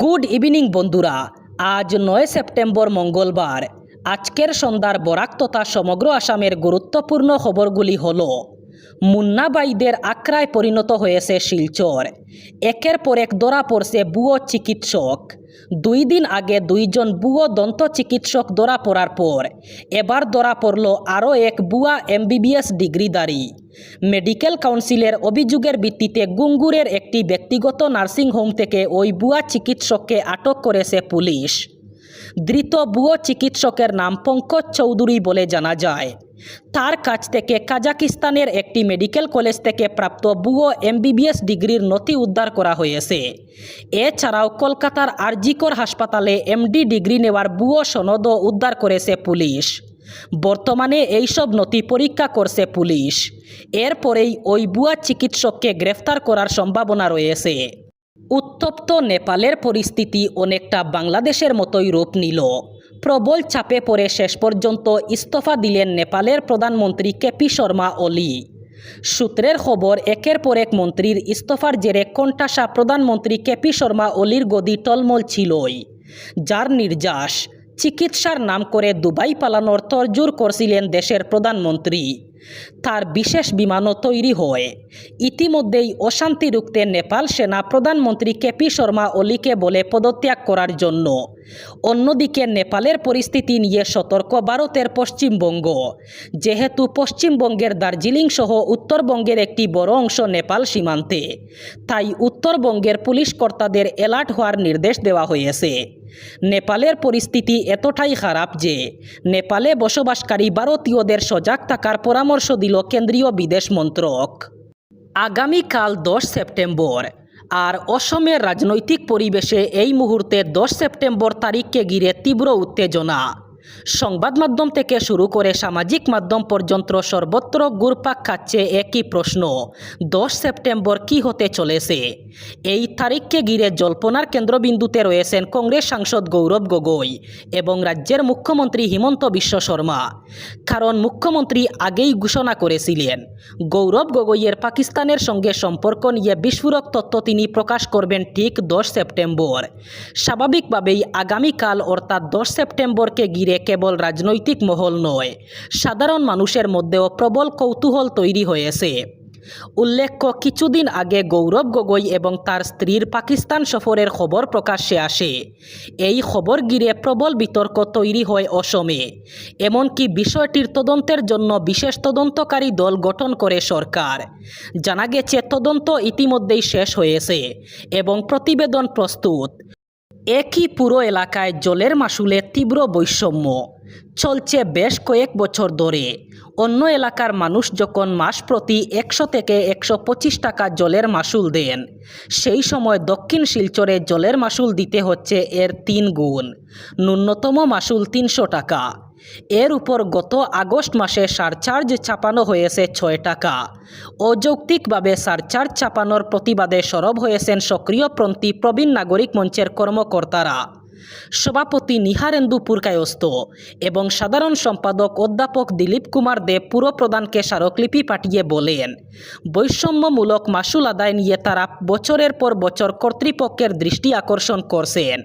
Good evening বন্ধুরা। আজ নয় সেপ্টেম্বর মঙ্গলবার। আজকের সন্ধ্যার বরাক তথা সমগ্র আসামের গুরুত্বপূর্ণ খবরগুলি হল, মুন্নাবাইদের আক্রায় পরিণত হয়েছে শিলচর। একের পর এক ধরা পড়ছে বুয়ো চিকিৎসক। দুই দিন আগে দুইজন বুয়ো দন্ত চিকিৎসক ধরা পড়ার পর, এবার ধরা পড়ল আরও এক বুয়া এমবিবিএস ডিগ্রিধারী। মেডিকেল কাউন্সিলের অভিযোগের ভিত্তিতে গুঙ্গুরের একটি ব্যক্তিগত নার্সিংহোম থেকে ওই বুয়া চিকিৎসককে আটক করেছে পুলিশ। ধৃত বুয়ো চিকিৎসকের নাম পঙ্কজ চৌধুরী বলে জানা যায়। তার কাছ থেকে কাজাকিস্তানের একটি মেডিকেল কলেজ থেকে প্রাপ্ত বুয়ো এমবিবিএস ডিগ্রির নথি উদ্ধার করা হয়েছে। এছাড়াও কলকাতার আরজিকর হাসপাতালে এমডি ডিগ্রি নেওয়ার বুয়ো সনদও উদ্ধার করেছে পুলিশ। বর্তমানে এইসব নথি পরীক্ষা করছে পুলিশ। এরপরেই ওই বুয়া চিকিৎসককে গ্রেফতার করার সম্ভাবনা রয়েছে। উত্তপ্ত নেপালের পরিস্থিতি অনেকটা বাংলাদেশের মতোই রূপ নিল। প্রবল চাপে পড়ে শেষ পর্যন্ত ইস্তফা দিলেন নেপালের প্রধানমন্ত্রী কেপি শর্মা অলি সূত্রের খবর, একের পর এক মন্ত্রীর ইস্তফার জেরে কণ্ঠাসা প্রধানমন্ত্রী কেপি শর্মা অলির গদি টলমল ছিলই। যার নির্যাস চিকিৎসার নাম করে দুবাই পালানোর তরজোর করছিলেন দেশের প্রধানমন্ত্রী। তার বিশেষ বিমানও তৈরি হয়। ইতিমধ্যেই অশান্তি রুখতে নেপাল সেনা প্রধানমন্ত্রী কেপি শর্মা ওলিকে বলে পদত্যাগ করার জন্য। অন্যদিকে নেপালের পরিস্থিতি নিয়ে সতর্ক ভারতের পশ্চিমবঙ্গ। যেহেতু পশ্চিমবঙ্গের দার্জিলিং সহ উত্তরবঙ্গের একটি বড় অংশ নেপাল সীমান্তে, তাই উত্তরবঙ্গের পুলিশ কর্তাদের অ্যালার্ট হওয়ার নির্দেশ দেওয়া হয়েছে। নেপালের পরিস্থিতি এতটাই খারাপ যে নেপালে বসবাসকারী ভারতীয়দের সজাগ থাকার পরামর্শ দিল কেন্দ্রীয় বিদেশ মন্ত্রক। আগামীকাল দশ সেপ্টেম্বর, আর অসমের রাজনৈতিক পরিবেশে এই মুহূর্তে দশ সেপ্টেম্বর তারিখকে ঘিরে তীব্র উত্তেজনা। সংবাদ মাধ্যম থেকে শুরু করে সামাজিক মাধ্যম পর্যন্ত সর্বত্র গুরপাক খাচ্ছে একই প্রশ্ন। দশ সেপ্টেম্বর কি হতে চলেছে? এই তারিখকে ঘিরে জল্পনার কেন্দ্রবিন্দুতে রয়েছেন কংগ্রেস সাংসদ গৌরব গগৈ এবং রাজ্যের মুখ্যমন্ত্রী হিমন্ত বিশ্ব শর্মা। কারণ মুখ্যমন্ত্রী আগেই ঘোষণা করেছিলেন, গৌরব গগৈয়ের পাকিস্তানের সঙ্গে সম্পর্ক নিয়ে বিস্ফোরক তথ্য তিনি প্রকাশ করবেন ঠিক দশ সেপ্টেম্বর। স্বাভাবিকভাবেই আগামীকাল অর্থাৎ দশ সেপ্টেম্বরকে ঘিরে কেবল রাজনৈতিক মহল নয়, সাধারণ মানুষের মধ্যেও প্রবল কৌতূহল তৈরি হয়েছে। উল্লেখ্য, কিছুদিন আগে গৌরব গগৈ এবং তার স্ত্রীর পাকিস্তান সফরের খবর প্রকাশ্যে আসে। এই খবর ঘিরে প্রবল বিতর্ক তৈরি হয় অসমে। এমনকি বিষয়টির তদন্তের জন্য বিশেষ তদন্তকারী দল গঠন করে সরকার। জানা গেছে, তদন্ত ইতিমধ্যেই শেষ হয়েছে এবং প্রতিবেদন প্রস্তুত। একই পুরো এলাকায় জলের মাসুলে তীব্র বৈষম্য। চলছে বেশ কয়েক বছর ধরে। অন্য এলাকার মানুষ যখন মাস প্রতি একশো থেকে একশো পঁচিশ টাকা জলের মাসুল দেন, সেই সময় দক্ষিণ শিলচরে জলের মাসুল দিতে হচ্ছে এর তিন গুণ। ন্যূনতম মাসুল তিনশো টাকা। এর উপর গত আগস্ট মাসে সারচার্জ ছাপানো হয়েছে ছয় টাকা। অযৌক্তিকভাবে সারচার্জ ছাপানোর প্রতিবাদে সরব হয়েছেন সক্রিয়পন্থী প্রবীণ নাগরিক মঞ্চের কর্মকর্তারা। সভাপতি নিহারেন্দু পুরকায়স্ত এবং সাধারণ সম্পাদক অধ্যাপক দিলীপ কুমার দেব পুরপ্রধানকে স্মারকলিপি পাঠিয়ে বলেন, বৈষম্যমূলক মাসুল আদায় নিয়ে তারা বছরের পর বছর কর্তৃপক্ষের দৃষ্টি আকর্ষণ করছেন।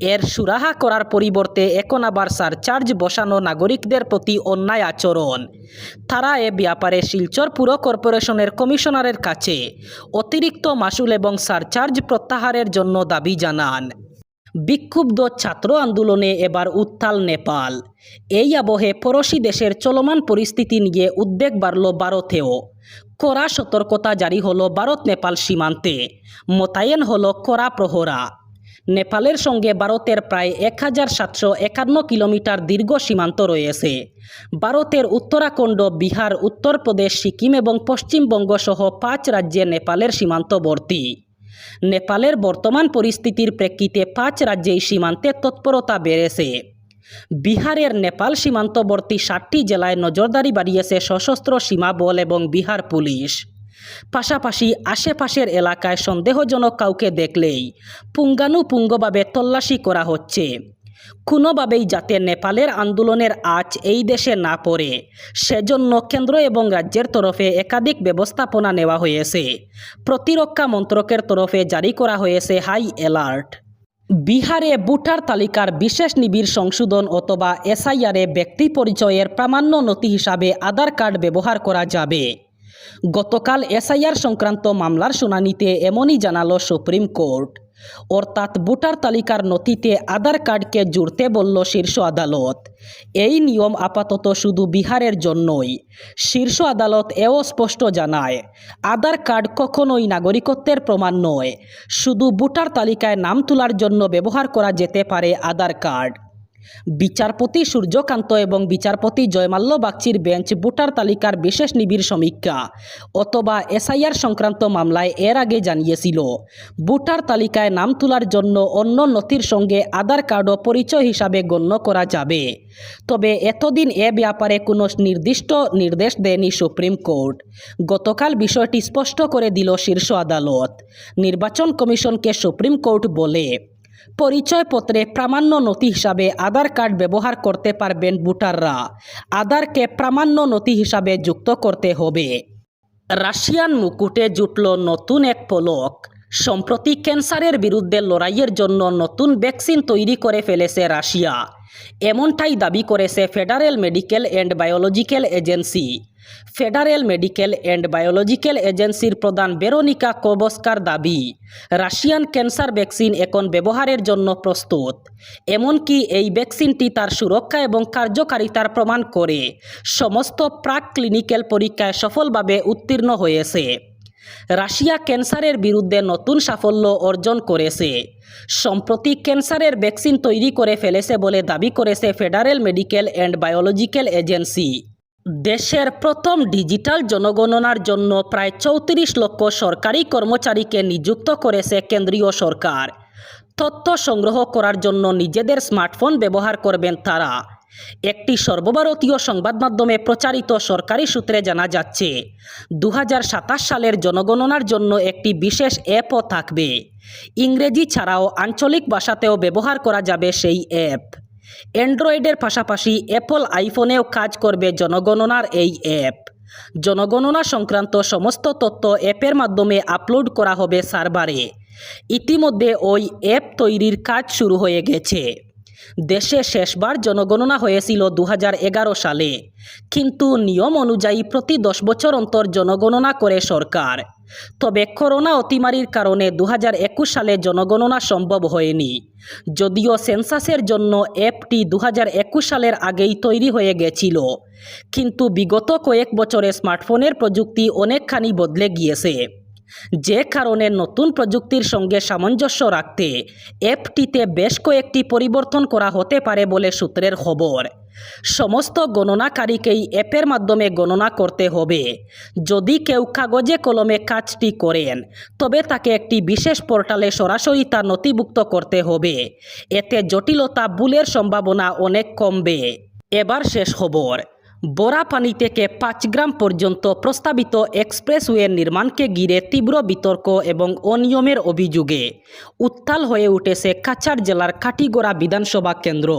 এর সুরাহা করার পরিবর্তে এখন আবার সারচার্জ বসানো নাগরিকদের প্রতি অন্যায় আচরণ। তারা এ ব্যাপারে শিলচর পুর কর্পোরেশনের কমিশনারের কাছে অতিরিক্ত মাসুল এবং সারচার্জ প্রত্যাহারের জন্য দাবি জানান। বিক্ষুব্ধ ছাত্র আন্দোলনে এবার উত্তাল নেপাল। এই আবহে পড়োশি দেশের চলমান পরিস্থিতি নিয়ে উদ্বেগ বাড়ল ভারতেও। কড়া সতর্কতা জারি হলো ভারত নেপাল সীমান্তে। মোতায়েন হলো কড়া প্রহরা। নেপালের সঙ্গে ভারতের প্রায় এক হাজার সাতশো একান্ন কিলোমিটার দীর্ঘ সীমান্ত রয়েছে। ভারতের উত্তরাখণ্ড, বিহার, উত্তরপ্রদেশ, সিকিম এবং পশ্চিমবঙ্গ সহ পাঁচ রাজ্যে নেপালের সীমান্তবর্তী। নেপালের বর্তমান পরিস্থিতির প্রেক্ষিতে পাঁচ রাজ্যেই সীমান্তে তৎপরতা বেড়েছে। বিহারের নেপাল সীমান্তবর্তী ষাটটি জেলায় নজরদারি বাড়িয়েছে সশস্ত্র সীমা বল এবং বিহার পুলিশ। পাশাপাশি আশেপাশের এলাকায় সন্দেহজনক কাউকে দেখলেই পুঙ্গানুপুঙ্গভাবে তল্লাশি করা হচ্ছে। কোনোভাবেই যাতে নেপালের আন্দোলনের আজ এই দেশে না পড়ে, সেজন্য কেন্দ্র এবং রাজ্যের তরফে একাধিক ব্যবস্থাপনা নেওয়া হয়েছে। প্রতিরক্ষা মন্ত্রকের তরফে জারি করা হয়েছে হাই অ্যালার্ট। বিহারে ভোটার তালিকার বিশেষ নিবিড় সংশোধন অথবা এসআইআরে ব্যক্তি পরিচয়ের প্রামাণ্য নথি হিসাবে আধার কার্ড ব্যবহার করা যাবে। গতকাল এসআইআর সংক্রান্ত মামলার শুনানিতে এমনই জানালো সুপ্রিম কোর্ট। অর্থাৎ ভোটার তালিকার নথিতে আধার কার্ডকে জুড়তে বলল শীর্ষ আদালত। এই নিয়ম আপাতত শুধু বিহারের জন্যই। শীর্ষ আদালত এও স্পষ্ট জানায়, আধার কার্ড কখনোই নাগরিকত্বের প্রমাণ নয়। শুধু ভোটার তালিকায় নাম তোলার জন্য ব্যবহার করা যেতে পারে আধার কার্ড। বিচারপতি সূর্যকান্ত এবং বিচারপতি জয়মাল্য বাগচির বেঞ্চ ভোটার তালিকার বিশেষ নিবিড় সমীক্ষা অথবা এসআইআর সংক্রান্ত মামলায় এর আগে জানিয়েছিল। ভোটার তালিকায় নাম তোলার জন্য অন্য নথির সঙ্গে আধার কার্ডও পরিচয় হিসাবে গণ্য করা যাবে। তবে এতদিন এ ব্যাপারে কোনো নির্দিষ্ট নির্দেশ দেয়নি সুপ্রিম কোর্ট। গতকাল বিষয়টি স্পষ্ট করে দিল শীর্ষ আদালত। নির্বাচন কমিশনকে সুপ্রিম কোর্ট বলে পরিচয়পত্রে প্রামাণ্য নথি হিসাবে আধার কার্ড ব্যবহার করতে পারবেন ভোটাররা। আধারকে প্রামাণ্য নথি হিসাবে যুক্ত করতে হবে। রাশিয়ান মুকুটে জুটল নতুন এক পলক। সম্প্রতি ক্যান্সারের বিরুদ্ধে লড়াইয়ের জন্য নতুন ভ্যাকসিন তৈরি করে ফেলেছে রাশিয়া। এমনটাই দাবি করেছে federal medical and biological agency federal medical and biological এজেন্সির প্রধান বেরোনিকা কোবস্কার দাবি, রাশিয়ান ক্যান্সার ভ্যাকসিন এখন ব্যবহারের জন্য প্রস্তুত। এমনকি এই ভ্যাকসিনটি তার সুরক্ষা এবং কার্যকারিতার প্রমাণ করে। সমস্ত প্রাক ক্লিনিক্যাল পরীক্ষায় সফলভাবে উত্তীর্ণ হয়েছে। রাশিয়া ক্যান্সারের বিরুদ্ধে নতুন সাফল্য অর্জন করেছে। সম্প্রতি ক্যান্সারের ভ্যাকসিন তৈরি করে ফেলেছে বলে দাবি করেছে federal medical and biological agency. দেশের প্রথম ডিজিটাল জনগণনার জন্য প্রায় চৌত্রিশ লক্ষ সরকারি কর্মচারীকে নিযুক্ত করেছে কেন্দ্রীয় সরকার। তথ্য সংগ্রহ করার জন্য নিজেদের স্মার্টফোন ব্যবহার করবেন তারা। একটি সর্বভারতীয় সংবাদ মাধ্যমে প্রচারিত সরকারি সূত্রে জানা যাচ্ছে দু হাজার সাতাশ সালের জনগণনার জন্য একটি বিশেষ অ্যাপও থাকবে। ইংরেজি ছাড়াও আঞ্চলিক ভাষাতেও ব্যবহার করা যাবে সেই অ্যাপ। অ্যান্ড্রয়েডের পাশাপাশি অ্যাপল আইফোনেও কাজ করবে জনগণনার এই অ্যাপ। জনগণনা সংক্রান্ত সমস্ত তথ্য অ্যাপের মাধ্যমে আপলোড করা হবে সার্ভারে। ইতিমধ্যে ওই অ্যাপ তৈরির কাজ শুরু হয়ে গেছে। দেশে শেষবার জনগণনা হয়েছিল দু হাজার এগারো সালে। কিন্তু নিয়ম অনুযায়ী প্রতি দশ বছর অন্তর জনগণনা করে সরকার। তবে করোনা অতিমারির কারণে দু হাজার একুশ সালে জনগণনা সম্ভব হয়নি। যদিও সেন্সাসের জন্য অ্যাপটি দু হাজার একুশ সালের আগেই তৈরি হয়ে গেছিল। কিন্তু বিগত কয়েক বছরে স্মার্টফোনের প্রযুক্তি অনেকখানি বদলে গিয়েছে। যে কারণে নতুন প্রযুক্তির সঙ্গে সামঞ্জস্য রাখতে অ্যাপটিতে বেশ কয়েকটি পরিবর্তন করা হতে পারে বলে সূত্রের খবর। সমস্ত গণনাকারীকেই অ্যাপের মাধ্যমে গণনা করতে হবে। যদি কেউ কাগজে কলমে কাজটি করেন, তবে তাকে একটি বিশেষ পোর্টালে সরাসরি তা নথিভুক্ত করতে হবে। এতে জটিলতা ভুলের সম্ভাবনা অনেক কমবে। এবার শেষ খবর। বোরাপানি থেকে পাঁচ গ্রাম পর্যন্ত প্রস্তাবিত এক্সপ্রেসওয়ের নির্মাণকে ঘিরে তীব্র বিতর্ক এবং অনিয়মের অভিযোগে উত্তাল হয়ে উঠেছে কাছাড় জেলার কাটিগড়া বিধানসভা কেন্দ্র।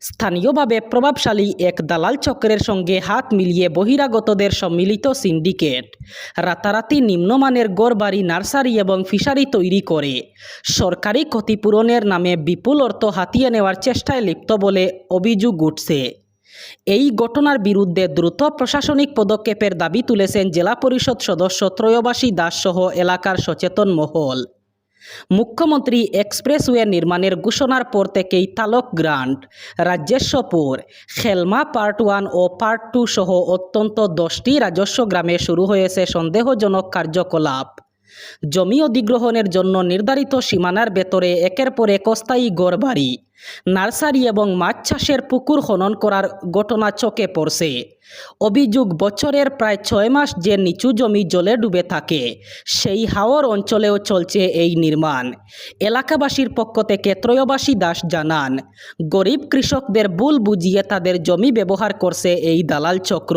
স্থানীয়ভাবে প্রভাবশালী এক দালাল চক্রের সঙ্গে হাত মিলিয়ে বহিরাগতদের সম্মিলিত সিন্ডিকেট রাতারাতি নিম্নমানের গড়বাড়ি, নার্সারি এবং ফিশারি তৈরি করে। সরকারি ক্ষতিপূরণের নামে বিপুল অর্থ হাতিয়ে নেওয়ার চেষ্টায় লিপ্ত বলে অভিযোগ উঠছে। এই ঘটনার বিরুদ্ধে দ্রুত প্রশাসনিক পদক্ষেপের দাবি তুলেছেন জেলা পরিষদ সদস্য ত্রয়বাসী দাস সহ এলাকার সচেতন মহল। মুখ্যমন্ত্রী এক্সপ্রেসওয়ে নির্মাণের ঘোষণার পর থেকেই তালক গ্রান্ট রাজস্বপুর খেলমা পার্ট ওয়ান ও পার্ট টু সহ অত্যন্ত দশটি রাজস্ব গ্রামে শুরু হয়েছে সন্দেহজনক কার্যকলাপ। জমি অধিগ্রহণের জন্য নির্ধারিত সীমানার ভেতরে একের পর এক অস্থায়ী গড়বাড়ি নার্সারি এবং মাছ চাষের পুকুর খনন করার ঘটনা চোখে পড়ছে। অভিযোগ, বছরের প্রায় ছয় মাস যে নিচু জমি জলে ডুবে থাকে, সেই হাওর অঞ্চলেও চলছে এই নির্মাণ। এলাকাবাসীর পক্ষ থেকে ত্রয়বাসী দাস জানান, গরিব কৃষকদের ভুল বুঝিয়ে তাদের জমি ব্যবহার করছে এই দালাল চক্র।